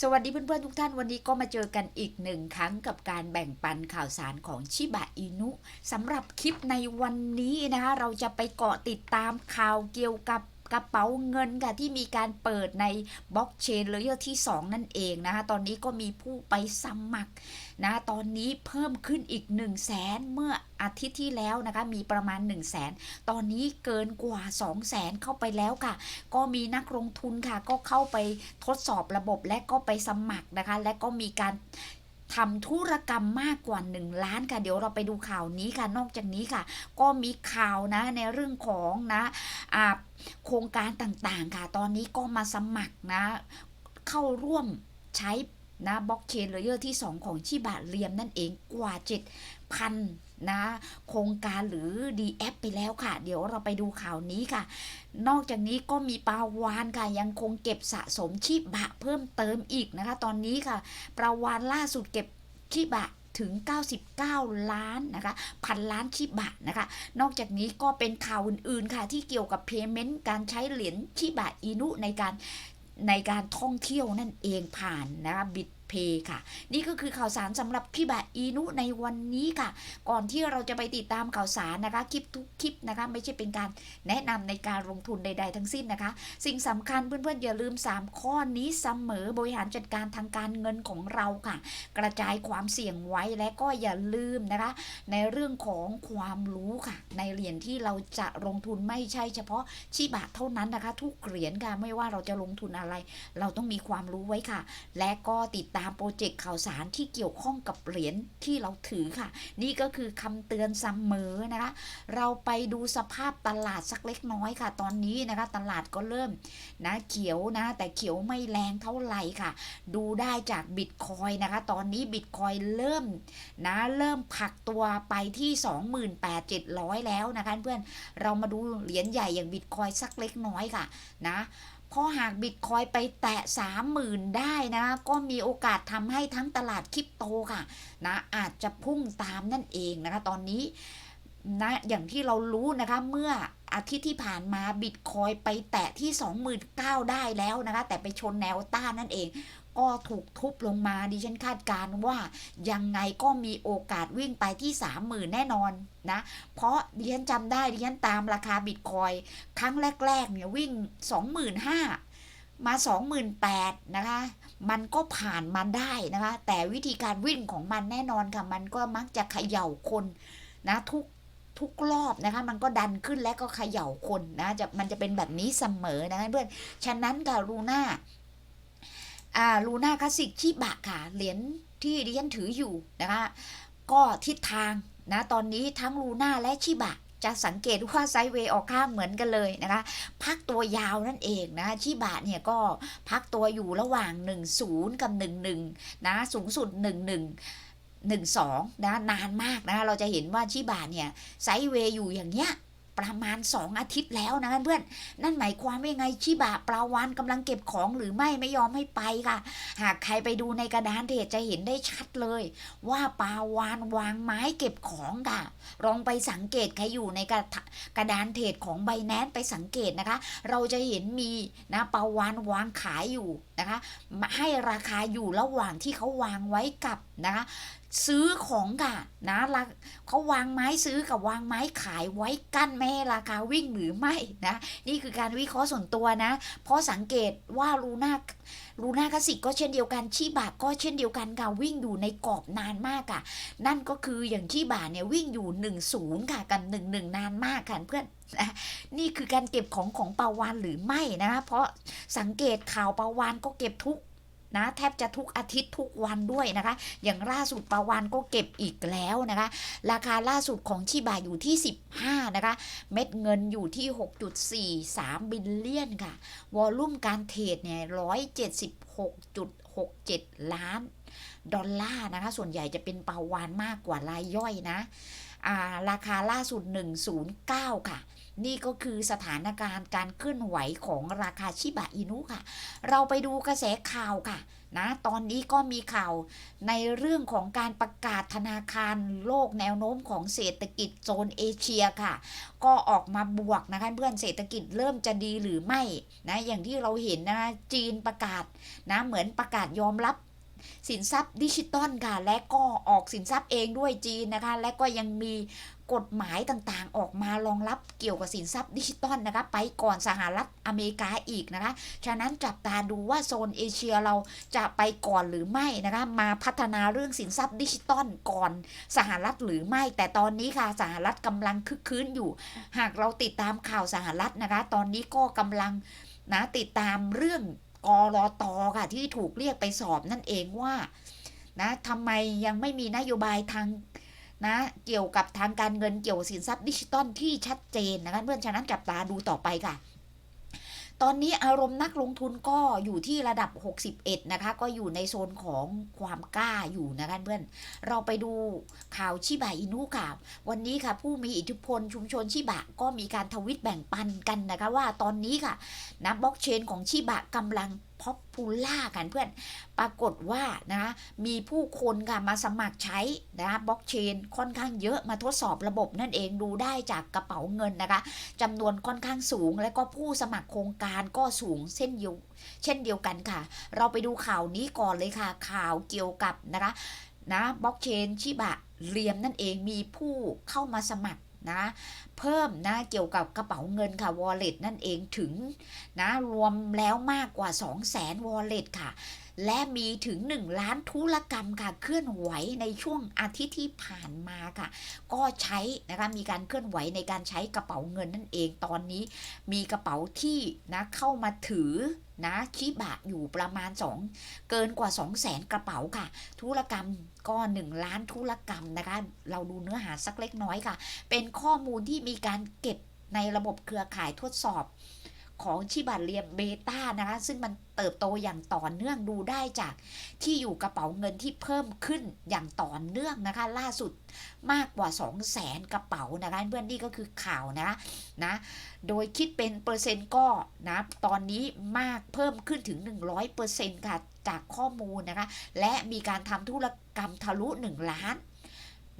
สวัสดีเพื่อนๆทุกท่านวันนี้ก็มาเจอกันอีกหนึ่งครั้งกับการแบ่งปันข่าวสารของชิบะอินุสำหรับคลิปในวันนี้นะคะเราจะไปเกาะติดตามข่าวเกี่ยวกับ กระเป๋าเงินค่ะที่มีการเปิดในบล็อกเชนเลเยอร์ที่ 2 นั่นเองนะคะตอนนี้ก็มีผู้ไปสมัครนะตอนนี้เพิ่มขึ้นอีก 1 0 0 0 0แสนเมื่ออาทิตย์ที่แล้วนะคะมีประมาณ 1 0 0 0 0แสนตอนนี้เกินกว่า 2 0 0แสนเข้าไปแล้วค่ะ ก็มีนักลงทุนค่ะ ก็เข้าไปทดสอบระบบและก็ไปสมัครนะคะ และก็มีการทำธุรกรรมมากกว่า 1 ล้านค่ะ เดี๋ยวเราไปดูข่าวนี้ค่ะ นอกจากนี้ค่ะ ก็มีข่าวนะในเรื่องของนะ โครงการต่างๆ ค่ะ ตอนนี้ก็มาสมัครนะ เข้าร่วมใช้นะบล็อกเชนเลเยอร์ที่ 2 ของชิบะเรียมนั่นเองกว่า 7,000 นะ โครงการหรือ DF ไปแล้วค่ะ เดี๋ยวเราไปดูข่าวนี้ค่ะ นอกจากนี้ก็มีปาวานค่ะ ยังคงเก็บสะสมชิบะเพิ่มเติมอีกนะคะ ตอนนี้ค่ะปาวานล่าสุดเก็บชิบะ ถึง 99 ล้านนะคะพันล้านชิบะนะคะ นอกจากนี้ก็เป็นข่าวอื่นๆค่ะที่เกี่ยวกับเพย์เมนต์การใช้เหรียญชิบะอินุในการในการท่องเที่ยวนั่นเองผ่านนะคะบิต เพค่ะ นี่ก็คือข่าวสารสำหรับชิบะอินุในวันนี้ค่ะ ก่อนที่เราจะไปติดตามข่าวสารนะคะคลิปทุกคลิปนะคะ ไม่ใช่เป็นการแนะนำในการลงทุนใด ๆ ทั้งสิ้นนะคะ สิ่งสำคัญเพื่อนๆอย่าลืม 3 ข้อนี้เสมอบริหารจัดการทางการเงินของเราค่ะ กระจายความเสี่ยงไว้และก็อย่าลืมนะคะ ในเรื่องของความรู้ค่ะ ในเหรียญที่เราจะลงทุนไม่ใช่เฉพาะชิบะเท่านั้นนะคะ ทุกเหรียญค่ะไม่ว่าเราจะลงทุนอะไร เราต้องมีความรู้ไว้ค่ะ และก็ติดตามามโปรเจกต์ข่าวสารที่เกี่ยวข้องกับเหรียญที่เราถือค่ะ นี่ก็คือคำเตือนเสมอนะคะ เราไปดูสภาพตลาดสักเล็กน้อยค่ะ ตอนนี้นะคะตลาดก็เริ่มนะเขียวนะแต่เขียวไม่แรงเท่าไหร่ค่ะ ดูได้จากบิตคอยนะคะ ตอนนี้บิตคอยเริ่มนะเริ่มผักตัวไปที่ 28,700 แล้วนะคะเพื่อนเรามาดูเหรียญใหญ่อย่างบิตคอยสักเล็กน้อยค่ะนะ เพราะหากบิตคอยไปแตะ 30,000 ได้นะ ก็มีโอกาสทำให้ทั้งตลาดคริปโตค่ะนะอาจจะพุ่งตามนั่นเองนะคะ ตอนนี้นะอย่างที่เรารู้นะคะเมื่ออาทิตย์ที่ผ่านมาบิตคอยไปแตะที่ 29,000 ได้แล้วนะคะ แต่ไปชนแนวต้านนั่นเอง ก็ถูกทุบลงมาดิฉันคาดการว่ายังไงก็มีโอกาสวิ่งไปที่30,000แน่นอนนะ เพราะดิฉันจำได้ดิฉันตามราคาบิตคอยครั้งแรก ๆ เนี่ยวิ่ง 25,000 มา 28,000 นะคะ มันก็ผ่านมาได้นะคะ แต่วิธีการวิ่งของมันแน่นอนค่ะ มันก็มักจะเขย่าคนนะทุกทุกรอบนะคะมันก็ดันขึ้นและก็เขย่าคนนะจะมันจะเป็นแบบนี้เสมอนะคะเพื่อน ฉะนั้นค่ะลูน่า ลูน่าคลาสสิกชิบะค่ะ เหรียญที่ดิฉันถืออยู่นะคะ ก็ทิศทางนะตอนนี้ทั้งลูน่าและชิบะจะสังเกตว่าไซด์เวย์ออกข้างเหมือนกันเลยนะคะ พักตัวยาวนั่นเองนะชิบะเนี่ยก็พักตัวอยู่ระหว่าง 10 กับ 11 นะสูงสุด 11 12 นะนานมากนะเราจะเห็นว่าชิบะเนี่ยไซด์เวย์อยู่อย่างเงี้ย ประมาณ 2 อาทิตย์แล้วนะเพื่อนนั่นหมายความว่ายังไงชิบะปลาวานกำลังเก็บของหรือไม่ไม่ยอมให้ไปค่ะ หากใครไปดูในกระดานเทรดจะเห็นได้ชัดเลย ว่าปลาวานวางไม้เก็บของค่ะลองไปสังเกตใครอยู่ในกระกระดานเทรดของใบแนนไปสังเกตนะคะ เราจะเห็นมีนะปลาวานวางขายอยู่นะคะ ให้ราคาอยู่ระหว่างที่เขาวางไว้กับนะคะซื้อของค่ะนะเขาวางไม้ซื้อกับวางไม้ขายไว้กั้นไม่ให้ราคาวิ่งหรือไม่นะนี่คือการวิเคราะห์ส่วนตัวนะ เพราะสังเกตว่าลูน่าลูน่าคลาสิกก็เช่นเดียวกันชีบะก็เช่นเดียวกันค่ะวิ่งอยู่ในกรอบนานมากค่ะนั่นก็คืออย่างชีบะเนี่ยวิ่งอยู่1นศูนย์ค่ะกัน1นึนานมากค่ะเพื่อนนี่คือการเก็บของของปาวานหรือไม่นะคะเพราะสังเกตข่าวปาวานก็เก็บทุก นะแทบจะทุกอาทิตย์ทุกวันด้วยนะคะ อย่างล่าสุดปาวานก็เก็บอีกแล้วนะคะ ราคาล่าสุดของชิบะอยู่ที่ 15 นะคะ เม็ดเงินอยู่ที่ 6.43 บิลเลียนค่ะ วอลลุ่มการเทรดเนี่ย 176.67 ล้านดอลลาร์นะคะ ส่วนใหญ่จะเป็นปาวานมากกว่ารายย่อยนะาราคาล่าสุด 109 ค่ะ นี่ก็คือสถานการณ์การเคลื่อนไหวของราคาชิบะอินุค่ะ เราไปดูกระแสข่าวค่ะนะตอนนี้ก็มีข่าวในเรื่องของการประกาศธนาคารโลกแนวโน้มของเศรษฐกิจโซนเอเชียค่ะ ก็ออกมาบวกนะคะเพื่อนเศรษฐกิจเริ่มจะดีหรือไม่นะอย่างที่เราเห็นนะจีนประกาศนะเหมือนประกาศยอมรับ สินทรัพย์ดิจิตอลค่ะ และก็ออกสินทรัพย์เองด้วยจีนนะคะ และก็ยังมีกฎหมายต่างๆ ออกมารองรับเกี่ยวกับสินทรัพย์ดิจิตอลนะคะ ไปก่อนสหรัฐอเมริกาอีกนะคะ ฉะนั้นจับตาดูว่าโซนเอเชียเราจะไปก่อนหรือไม่นะคะ มาพัฒนาเรื่องสินทรัพย์ดิจิตอลก่อนสหรัฐหรือไม่ แต่ตอนนี้ค่ะสหรัฐกำลังคึกคืนอยู่ หากเราติดตามข่าวสหรัฐนะคะ ตอนนี้ก็กำลังนะติดตามเรื่อง กรอตอค่ะที่ถูกเรียกไปสอบนั่นเองว่านะทำไมยังไม่มีนโยบายทางนะเกี่ยวกับทางการเงินเกี่ยวกับสินทรัพย์ดิจิตอลที่ชัดเจนนะคะเพื่อนฉะนั้นจับตาดูต่อไปค่ะ ตอนนี้อารมณ์นักลงทุนก็อยู่ที่ระดับ 61 นะคะ ก็อยู่ในโซนของความกล้าอยู่นะคะเพื่อน เราไปดูข่าวชิบะอินุค่ะ วันนี้ค่ะ ผู้มีอิทธิพลชุมชนชิบะก็มีการทวิตแบ่งปันกันนะคะ ว่าตอนนี้ค่ะนะบล็อกเชนของชิบะกำลัง พ o ปูล่ากันเพื่อน ปรากฏว่านะมีผู้คนค่ะมาสมัครใช้นะบล็อกเชนค่อนข้างเยอะมาทดสอบระบบนั่นเองดูได้จากกระเป๋าเงินนะคะจำนวนค่อนข้างสูง และก็ผู้สมัครโครงการก็สูงเช่นเดียวเช่นเดียวกันค่ะ เราไปดูข่าวนี้ก่อนเลยค่ะ ข่าวเกี่ยวกับนะคะนะบล็อกเชนชิบะเรียมนั่นเองมีผู้เข้ามาสมัคร นะ เพิ่มนะเกี่ยวกับกระเป๋าเงินค่ะ wallet นั่นเองถึงนะรวมแล้วมากกว่า 2 0 0แสน wallet ค่ะ และมีถึง 1 ล้านธุรกรรมค่ะ เคลื่อนไหวในช่วงอาทิตย์ที่ผ่านมาค่ะ ก็ใช้นะคะมีการเคลื่อนไหวในการใช้กระเป๋าเงินนั่นเองตอนนี้ มีกระเป๋าที่นะเข้ามาถือ นะชิบะอยู่ประมาณ 2 เกินกว่า 2 0 0แสนกระเป๋าค่ะ ธุรกรรมก็1ล้านธุรกรรมนะคะ เราดูเนื้อหาสักเล็กน้อยค่ะ เป็นข้อมูลที่มีการเก็บในระบบเครือข่ายทดสอบ ของชิบะเรียมเบต้านะคะซึ่งมันเติบโตอย่างต่อเนื่องดูได้จากที่อยู่กระเป๋าเงินที่เพิ่มขึ้นอย่างต่อเนื่องนะคะ ล่าสุดมากกว่า 2 0 0แสนกระเป๋านะคะเพื่อนนี่ก็คือข่าวนะนะโดยคิดเป็นเปอร์เซ็นต์ก็นะตอนนี้มากเพิ่มขึ้นถึง 100%ค่ะจากข้อมูลนะคะและมีการทำธุรกรรมทะลุ 1 ล้าน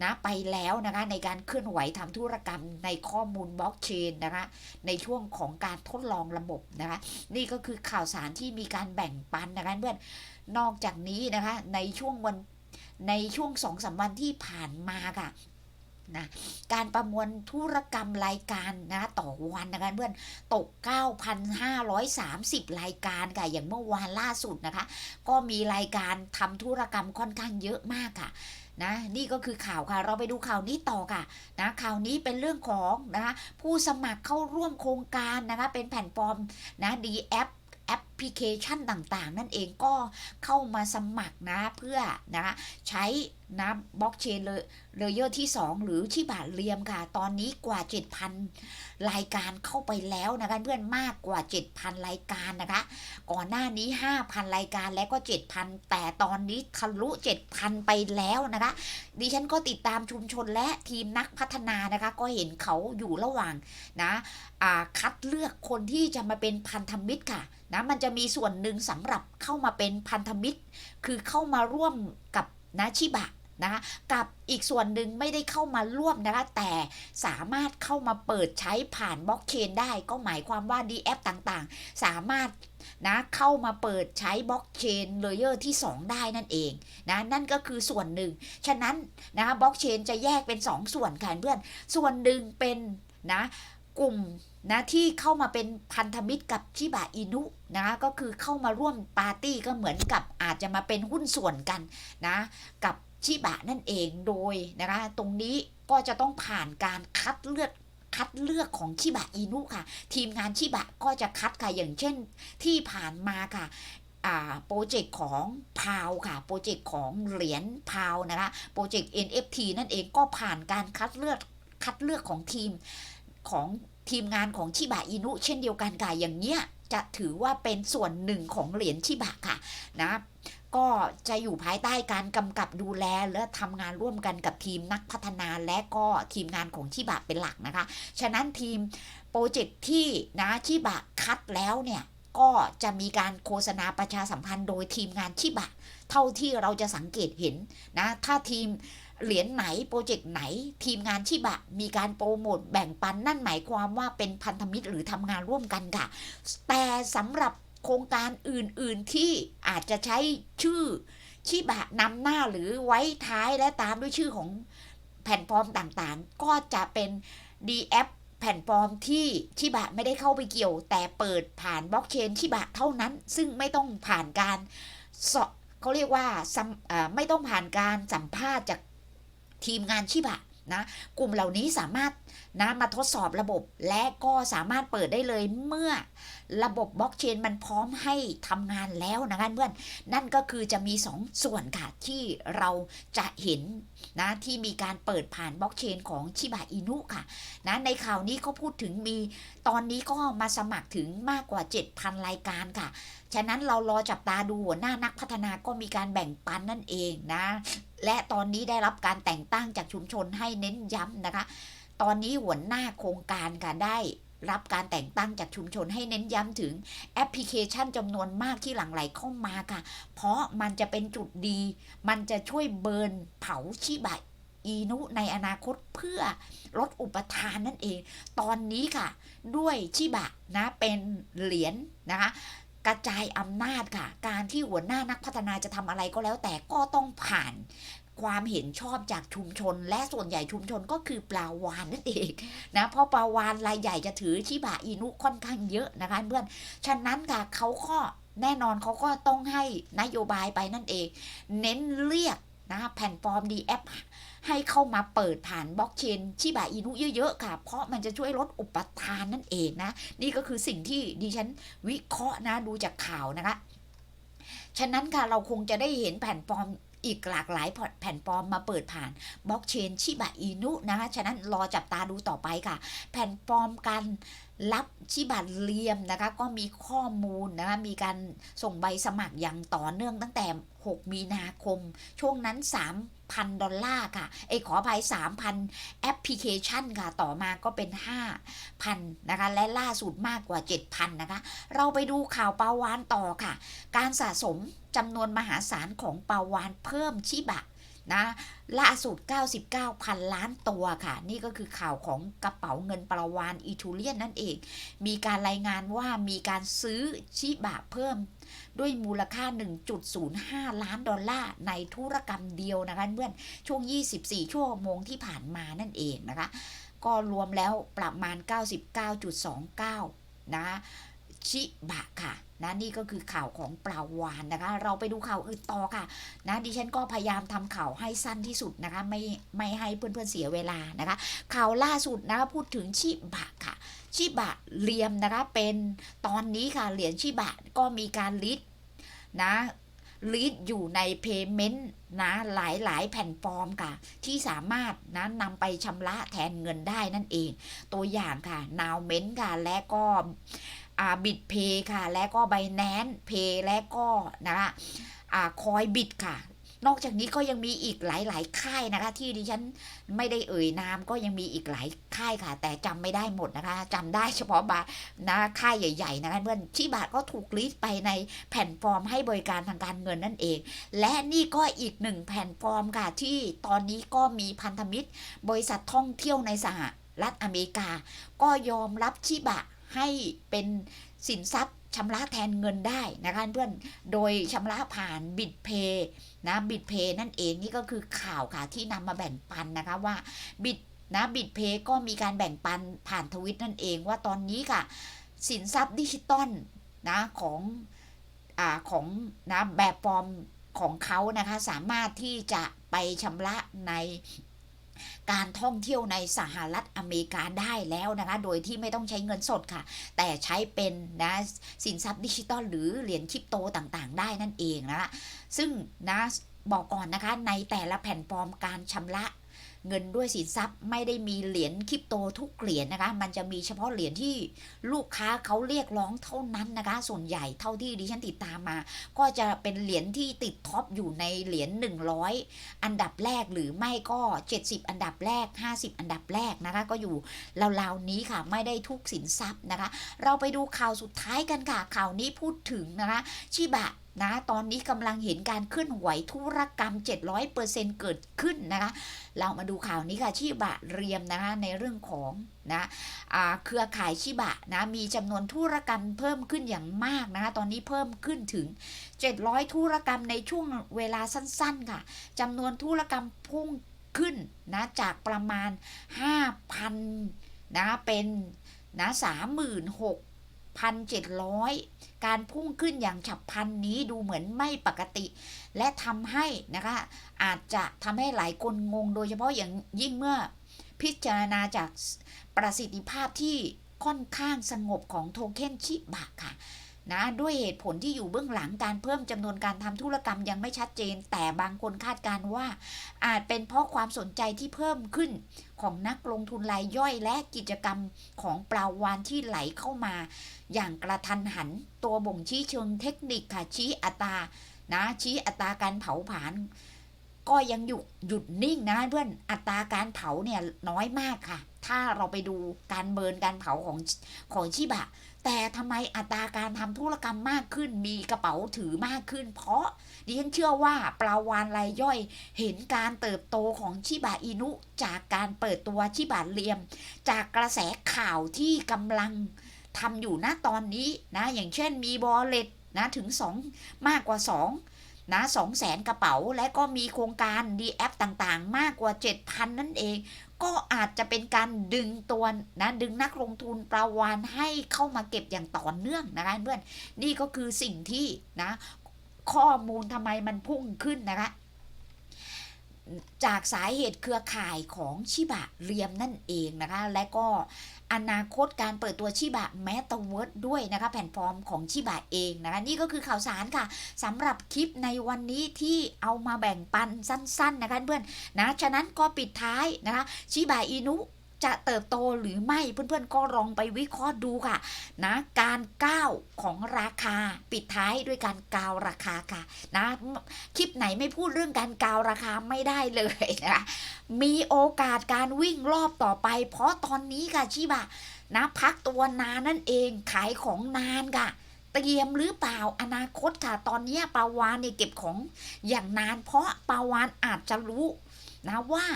นะไปแล้วนะคะในการเคลื่อนไหวทำธุรกรรมในข้อมูลบล็อกเชนนะคะในช่วงของการทดลองระบบนะคะนี่ก็คือข่าวสารที่มีการแบ่งปันนะคะเพื่อนนอกจากนี้นะคะในช่วงวันในช่วงสองสามวันที่ผ่านมาค่ะนะการประมวลธุรกรรมรายการนะต่อวันนะคะเพื่อนตก 9,530 รายการค่ะอย่างเมื่อวานล่าสุดนะคะ ก็มีรายการทำธุรกรรมค่อนข้างเยอะมากค่ะ นะนี่ก็คือข่าวค่ะ เราไปดูข่าวนี้ต่อค่ะนะข่าวนี้เป็นเรื่องของนะคะผู้สมัครเข้าร่วมโครงการนะคะเป็นแผ่นฟอร์มนะดีแอปแอปพ ลิเคชันต่างๆ นั่นเองก็เข้ามาสมัครนะเพื่อนะใช้นะบล็อกเชนเลเลเยอร์ที่ 2 หรือชิบาเรียมค่ะ ตอนนี้กว่า 7,000 รายการเข้าไปแล้วนะคะเพื่อนมากกว่า 7,000 รายการนะคะ ก่อนหน้านี้ 5,000 รายการแล้วก็ 7,000 แต่ตอนนี้ทะลุ 7,000 ไปแล้วนะคะ ดิฉันก็ติดตามชุมชนและทีมนักพัฒนานะคะ ก็เห็นเขาอยู่ระหว่างนะคัดเลือกคนที่จะมาเป็นพันธมิตรค่ะนะมันจะมีส่วนหนึ่งสำหรับเข้ามาเป็นพันธมิตร คือเข้ามาร่วมกับนะชิบะนะคะกับอีกส่วนหนึ่งไม่ได้เข้ามาร่วมนะคะแต่สามารถเข้ามาเปิดใช้ผ่านบล็อกเชนได้ ก็หมายความว่าดีแอปต่างๆ สามารถนะเข้ามาเปิดใช้บล็อกเชนเลเยอร์ที่ 2 ได้นั่นเองนะนั่นก็คือส่วนหนึ่ง ฉะนั้นนะบล็อกเชนจะแยกเป็น 2 ส่วนค่ะเพื่อน ส่วนหนึ่งเป็นนะกลุ่ม นะที่เข้ามาเป็นพันธมิตรกับชิบะอินุนะก็คือเข้ามาร่วมปาร์ตี้ก็เหมือนกับอาจจะมาเป็นหุ้นส่วนกันนะกับชิบะนั่นเองโดยนะคะตรงนี้ก็จะต้องผ่านการคัดเลือกคัดเลือกของชิบะอินุค่ะ ทีมงานชิบะก็จะคัดค่ะอย่างเช่นที่ผ่านมาค่ะโปรเจกต์ของพาวค่ะ โปรเจกต์ของเหรียญพาวนะคะโปรเจกต์ NFT นั่นเองก็ผ่านการคัดเลือกคัดเลือกของทีมของ ทีมงานของชิบะอินุ เช่นเดียวกันค่ะอย่างเนี้ยจะถือว่าเป็นส่วนหนึ่งของเหรียญชิบะค่ะนะก็จะอยู่ภายใต้การกำกับดูแลและทำงานร่วมกันกับทีมนักพัฒนาและก็ทีมงานของชิบะเป็นหลักนะคะ ฉะนั้นทีมโปรเจกต์ที่นะชิบะคัดแล้วเนี่ยก็จะมีการโฆษณาประชาสัมพันธ์โดยทีมงานชิบะ เท่าที่เราจะสังเกตเห็นนะถ้าทีม เหรียญไหนโปรเจกต์ไหน ทีมงานชิบะ มีการโปรโมทแบ่งปันนั่นหมายความว่าเป็นพันธมิตรหรือทำงานร่วมกันค่ะ แต่สำหรับโครงการอื่นๆที่อาจจะใช้ชื่อชิบะนำหน้าหรือไว้ท้ายและตามด้วยชื่อของแผ่นฟอร์มต่างๆ ก็จะเป็น DF แผ่นฟอร์มที่ชิบะไม่ได้เข้าไปเกี่ยว แต่เปิดผ่านบล็อกเชนชิบะเท่านั้น ซึ่งไม่ต้องผ่านการสอบเขาเรียกว่าไม่ต้องผ่านการสัมภาษณ์จาก ทีมงานชิบะนะกลุ่มเหล่านี้สามารถนะมาทดสอบระบบและก็สามารถเปิดได้เลยเมื่อระบบบล็อกเชนมันพร้อมให้ทำงานแล้วนะคะเพื่อนนั่นก็คือจะมี2สส่วนค่ะที่เราจะเห็นนะที่มีการเปิดผ่านบล็อกเชนของชิบะอินุค่ะนะในข่าวนี้เขาพูดถึงมีตอนนี้ก็มาสมัครถึงมากกว่า 7,000 รายการค่ะ ฉะนั้นเรารอจับตาดูหัวหน้านักพัฒนาก็มีการแบ่งปันนั่นเองนะ และตอนนี้ได้รับการแต่งตั้งจากชุมชนให้เน้นย้ำนะคะ ตอนนี้หัวหน้าโครงการค่ะได้รับการแต่งตั้งจากชุมชนให้เน้นย้ำถึงแอปพลิเคชันจำนวนมากที่หลั่งไหลเข้ามาค่ะ เพราะมันจะเป็นจุดดี มันจะช่วยเบิร์นเผาชิบะอีนุในอนาคตเพื่อลดอุปทานนั่นเอง ตอนนี้ค่ะ ด้วยชิบะนะเป็นเหรียญนะคะ กระจายอำนาจค่ะ การที่หัวหน้านักพัฒนาจะทำอะไรก็แล้ว แต่ก็ต้องผ่านความเห็นชอบจากชุมชน และส่วนใหญ่ชุมชนก็คือปลาวานนั่นเองนะเพราะปลาวานรายใหญ่จะถือชิบะอินุค่อนข้างเยอะนะคะเพื่อนฉะนั้นค่ะเขาก็แน่นอนเขาก็ต้องให้นโยบายไปนั่นเอง เน้นเรียก นะแผ่นฟอร์ม DF ให้เข้ามาเปิดผ่านบล็อกเชนชิบะอินุเยอะๆค่ะ เพราะมันจะช่วยลดอุปทานนั่นเองนะ นี่ก็คือสิ่งที่ดิฉันวิเคราะห์นะดูจากข่าวนะคะ ฉะนั้นค่ะเราคงจะได้เห็นแผ่นฟอร์มอีกหลากหลายแผ่นฟอร์มมาเปิดผ่านบล็อกเชนชิบะอินุนะคะ ฉะนั้นรอจับตาดูต่อไปค่ะ แผ่นฟอร์มการรับชิบะเลียมนะคะ ก็มีข้อมูลนะคะมีการส่งใบสมัครอย่างต่อเนื่องตั้งแต่ 6 มีนาคม ช่วงนั้น 3,000 ดอลลาร์ค่ะไอ้ขออภัย 3,000 แอปพลิเคชันค่ะ ต่อมาก็เป็น 5,000 นะคะ และล่าสุดมากกว่า 7,000 นะคะ เราไปดูข่าวปาวานต่อค่ะ การสะสมจำนวนมหาศาลของปาวานเพิ่มชิบะ นะล่าสุด 99พันล้านตัวค่ะ นี่ก็คือข่าวของกระเป๋าเงินปราวานอีทูเลียนนั่นเอง มีการรายงานว่ามีการซื้อชิบะเพิ่ม ด้วยมูลค่า 1.05 ล้านดอลลาร์ในธุรกรรมเดียวนะคะเพื่อนช่วง 24 ชั่วโมงที่ผ่านมานั่นเองนะคะ ก็รวมแล้วประมาณ 99.29 นะชิบะค่ะ นะนี่ก็คือข่าวของปลาวานนะคะ เราไปดูข่าวอื่นต่อค่ะนะดิฉันก็พยายามทำข่าวให้สั้นที่สุดนะคะไม่ไม่ให้เพื่อนๆเสียเวลานะคะข่าวล่าสุดนะพูดถึงชิบะค่ะ ชิบะเลียมนะคะเป็นตอนนี้ค่ะเหรียญชิบะก็มีการลิสนะลิสอยู่ในเพย์เมนต์นะหลายหลายแผ่นฟอร์มค่ะ ที่สามารถนะนำไปชำระแทนเงินได้นั่นเอง ตัวอย่างค่ะนาวเมนค่ะ และก็ บิดเพย์ค่ะ และก็ไบแนนเพย์และก็นะคะอ่าคอยบิดค่ะ นอกจากนี้ก็ยังมีอีกหลาย ๆ ค่ายนะคะ ที่ดิฉันไม่ได้เอ่ยนามก็ยังมีอีกหลายค่ายค่ะ แต่จำไม่ได้หมดนะคะจำได้เฉพาะบานะค่ายใหญ่ ๆ นะคะเพื่อนชิบะก็ถูกลิสต์ไปในแผ่นฟอร์มให้บริการทางการเงินนั่นเอง และนี่ก็อีกหนึ่งแผ่นฟอร์มค่ะ ที่ตอนนี้ก็มีพันธมิตร บริษัทท่องเที่ยวในสหรัฐอเมริกา ก็ยอมรับชิบะ ให้เป็นสินทรัพย์ชำระแทนเงินได้นะคะเพื่อนโดยชำระผ่านบิดเพย์นะบิดเพย์นั่นเองนี่ก็คือข่าวค่ะที่นำมาแบ่งปันนะคะว่าบิดนะบิดเพย์ก็มีการแบ่งปันผ่านทวิตนั่นเองว่าตอนนี้ค่ะ สินทรัพย์ดิจิตอลนะของอ่าของนะแบบฟอร์มของเขานะคะสามารถที่จะไปชำระใน การท่องเที่ยวในสหรัฐอเมริกาได้แล้วนะคะ โดยที่ไม่ต้องใช้เงินสดค่ะ แต่ใช้เป็นนะสินทรัพย์ดิจิตอลหรือเหรียญคริปโตต่างๆ ได้นั่นเองนะคะซึ่งนะบอกก่อนนะคะในแต่ละแผ่นฟอร์มการชำระ เงินด้วยสินทรัพย์ไม่ได้มีเหรียญคริปโตทุกเหรียญนะคะ มันจะมีเฉพาะเหรียญที่ลูกค้าเขาเรียกร้องเท่านั้นนะคะ ส่วนใหญ่เท่าที่ดิฉันติดตามมา ก็จะเป็นเหรียญที่ติดท็อปอยู่ในเหรียญ100 อันดับแรกหรือไม่ก็ 70 อันดับแรก 50 อันดับแรกนะคะก็อยู่ราวๆนี้ค่ะไม่ได้ทุกสินทรัพย์นะคะ เราไปดูข่าวสุดท้ายกันค่ะข่าวนี้พูดถึงนะคะชิบะ นะตอนนี้กำลังเห็นการเคลื่อนไหวธุรกรรม 700%เกิดขึ้นนะคะ เรามาดูข่าวนี้ค่ะชิบะเรียมนะคะในเรื่องของนะเครือข่ายชิบะนะมีจำนวนธุรกรรมเพิ่มขึ้นอย่างมากนะคะตอนนี้เพิ่มขึ้นถึง 700 ธุรกรรมในช่วงเวลาสั้นๆค่ะจำนวนธุรกรรมพุ่งขึ้นนะจากประมาณ 5,000นะเป็นนะ 1,700 การพุ่งขึ้นอย่างฉับพลันนี้ดูเหมือนไม่ปกติ และทำให้นะคะอาจจะทำให้หลายคนงงโดยเฉพาะอย่างยิ่งเมื่อพิจารณาจากประสิทธิภาพที่ค่อนข้างสงบของโทเค็นชิบะค่ะ นะด้วยเหตุผลที่อยู่เบื้องหลังการเพิ่มจำนวนการทำธุรกรรมยังไม่ชัดเจน แต่บางคนคาดการว่า อาจเป็นเพราะความสนใจที่เพิ่มขึ้นของนักลงทุนรายย่อยและกิจกรรมของปลาวานที่ไหลเข้ามา อย่างกระทันหันตัวบ่งชี้เชิงเทคนิคค่ะชี้อัตรานะชี้อัตราการเผาผลาญก็ยังหยุดหยุดนิ่งนะเพื่อนอัตราการเผาเนี่ยน้อยมากค่ะ ถ้าเราไปดูการเบิร์นการเผาของของชิบะ แต่ทำไมอัตราการทำธุรกรรมมากขึ้น มีกระเป๋าถือมากขึ้น เพราะดิฉันเชื่อว่าปลาวานรายย่อย เห็นการเติบโตของชิบะอินุ จากการเปิดตัวชิบะเลียม จากกระแสข่าวที่กำลังทำอยู่ณตอนนี้นะ อย่างเช่นมีบอลเลตนะถึง 2 มากกว่า 2 นะ2แสนกระเป๋า และก็มีโครงการดีแอปต่างๆ มากกว่า 7,000 นั่นเอง ก็อาจจะเป็นการดึงตัวนะดึงนักลงทุนประวานให้เข้ามาเก็บอย่างต่อเนื่องนะคะเพื่อนนี่ก็คือสิ่งที่นะข้อมูลทำไมมันพุ่งขึ้นนะคะ จากสาเหตุเครือข่ายของชิบะเรียมนั่นเองนะคะ และก็อนาคตการเปิดตัวชิบะแมตเวิร์ดด้วยนะคะแผ่นฟอร์มของชิบะเองนะคะ นี่ก็คือข่าวสารค่ะสำหรับคลิปในวันนี้ที่เอามาแบ่งปันสั้น ๆ นะคะเพื่อนนะ ฉะนั้นก็ปิดท้ายนะคะชิบะอินุ จะเติบโตหรือไม่เพื่อนๆก็ลองไปวิเคราะห์ดูค่ะนะการก้าวของราคาปิดท้ายด้วยการกาวราคาค่ะนะคลิปไหนไม่พูดเรื่องการกาวราคาไม่ได้เลยนะมีโอกาสการวิ่งรอบต่อไป เพราะตอนนี้ค่ะชิบะนะพักตัวนานนั่นเองขายของนานค่ะเตรียมหรือเปล่าอนาคตค่ะ ตอนนี้ปาวานเนี่ยเก็บของอย่างนาน เพราะปาวานอาจจะรู้ นะว่า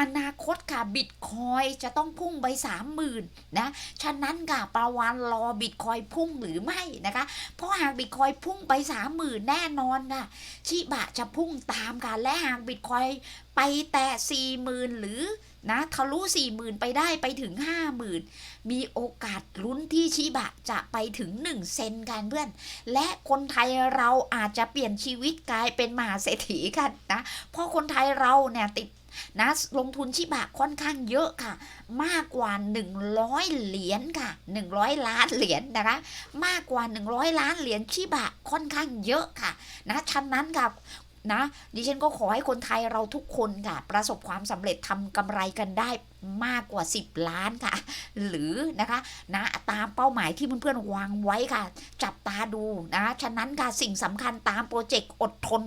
อนาคตค่ะบิตคอยจะต้องพุ่งไปสามหมื่นนะฉะนั้นค่ะประวันรอบิตคอยพุ่งหรือไม่นะคะ เพราะหากบิตคอยพุ่งไปสามหมื่นแน่นอนค่ะชิบะจะพุ่งตามค่ะและหากบิตคอยไปแต่สี่หมื่นหรือ นะทะลุสี่หมื่นไปได้ไปถึงห้าหมื่นมีโอกาสลุ้นที่ชิบะจะไปถึง 1 เซนกันเพื่อน และคนไทยเราอาจจะเปลี่ยนชีวิตกลายเป็นมหาเศรษฐีกันนะเพราะคนไทยเราเนี่ยติดนะลงทุนชิบะค่อนข้างเยอะค่ะ มากกว่า 100 เหรียญค่ะ 100 ล้านเหรียญนะคะ มากกว่า 100 ล้านเหรียญชิบะค่อนข้างเยอะค่ะ นะฉะนั้นค่ะ นะดิฉันก็ขอให้คนไทยเราทุกคนค่ะ ประสบความสำเร็จทำกำไรกันได้มากกว่า 10 ล้านค่ะ หรือนะคะนะตามเป้าหมายที่เพื่อนๆวางไว้ค่ะ จับตาดูนะฉะนั้นค่ะสิ่งสำคัญตามโปรเจกต์อดทน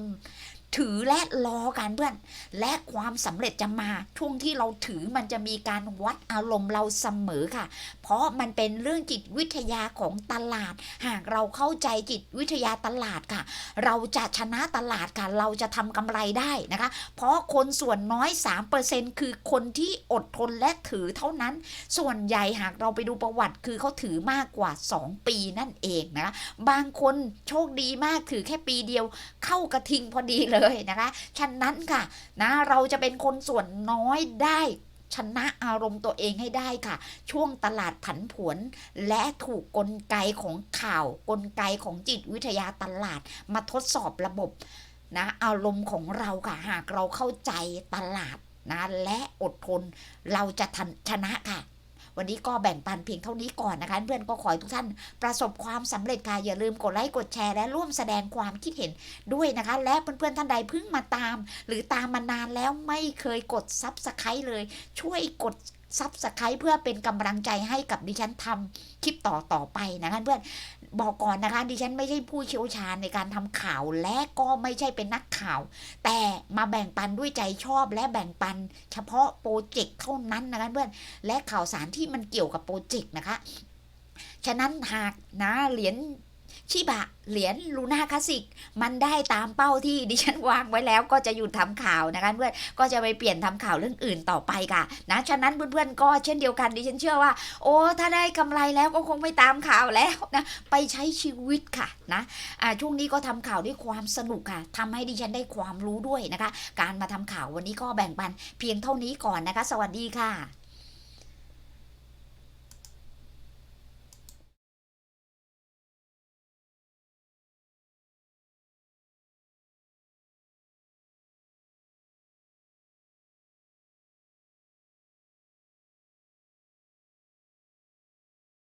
ถือและรอกันเพื่อน และความสำเร็จจะมาช่วงที่เราถือมันจะมีการวัดอารมณ์เราเสมอค่ะเพราะมันเป็นเรื่องจิตวิทยาของตลาด หากเราเข้าใจจิตวิทยาตลาดค่ะ เราจะชนะตลาดค่ะ เราจะทำกำไรได้นะคะ เพราะคนส่วนน้อย 3%คือคนที่อดทนและถือเท่านั้น ส่วนใหญ่หากเราไปดูประวัติคือเขาถือมากกว่า 2 ปีนั่นเองนะคะบางคนโชคดีมากถือแค่ปีเดียว เข้ากระทิงพอดีเลยนะคะ ฉะนั้นค่ะนะเราจะเป็นคนส่วนน้อยได้ ชนะอารมณ์ตัวเองให้ได้ค่ะ ช่วงตลาดผันผวน และถูกกลไกของข่าว กลไกของจิตวิทยาตลาด มาทดสอบระบบนะอารมณ์ของเราค่ะหากเราเข้าใจตลาดนะและอดทนเราจะนชนะค่ะ วันนี้ก็แบ่งปันเพียงเท่านี้ก่อนนะคะ เพื่อนก็ขอให้ทุกท่านประสบความสำเร็จค่ะอย่าลืมกดไลค์กดแชร์และร่วมแสดงความคิดเห็นด้วยนะคะ และเพื่อนๆท่านใดเพิ่งมาตาม หรือตามมานานแล้วไม่เคยกดซับสไครต์เลย ช่วยกดซับสไครต์เพื่อเป็นกำลังใจให้กับดิฉันทำคลิปต่อต่อไปนะคะเพื่อน บอกก่อนนะคะ ดิฉันไม่ใช่ผู้เชี่ยวชาญในการทำข่าวและก็ไม่ใช่เป็นนักข่าว แต่มาแบ่งปันด้วยใจชอบและแบ่งปัน เฉพาะโปรเจกต์เท่านั้นนะคะเพื่อนและข่าวสารที่มันเกี่ยวกับโปรเจกต์นะคะ ฉะนั้นหากนะเหรียญ ชิบะเหรียญลูน่าคลาสสิกมันได้ตามเป้าที่ดิฉันวางไว้แล้วก็จะหยุดทำข่าวนะคะเพื่อนก็จะไปเปลี่ยนทำข่าวเรื่องอื่นต่อไปค่ะนะฉะนั้นเพื่อนๆก็เช่นเดียวกันดิฉันเชื่อว่า โอ้ถ้าได้กำไรแล้วก็คงไม่ตามข่าวแล้วนะไปใช้ชีวิตค่ะนะอ่าช่วงนี้ก็ทำข่าวด้วยความสนุกค่ะทำให้ดิฉันได้ความรู้ด้วยนะคะ การมาทำข่าววันนี้ก็แบ่งปันเพียงเท่านี้ก่อนนะคะ สวัสดีค่ะ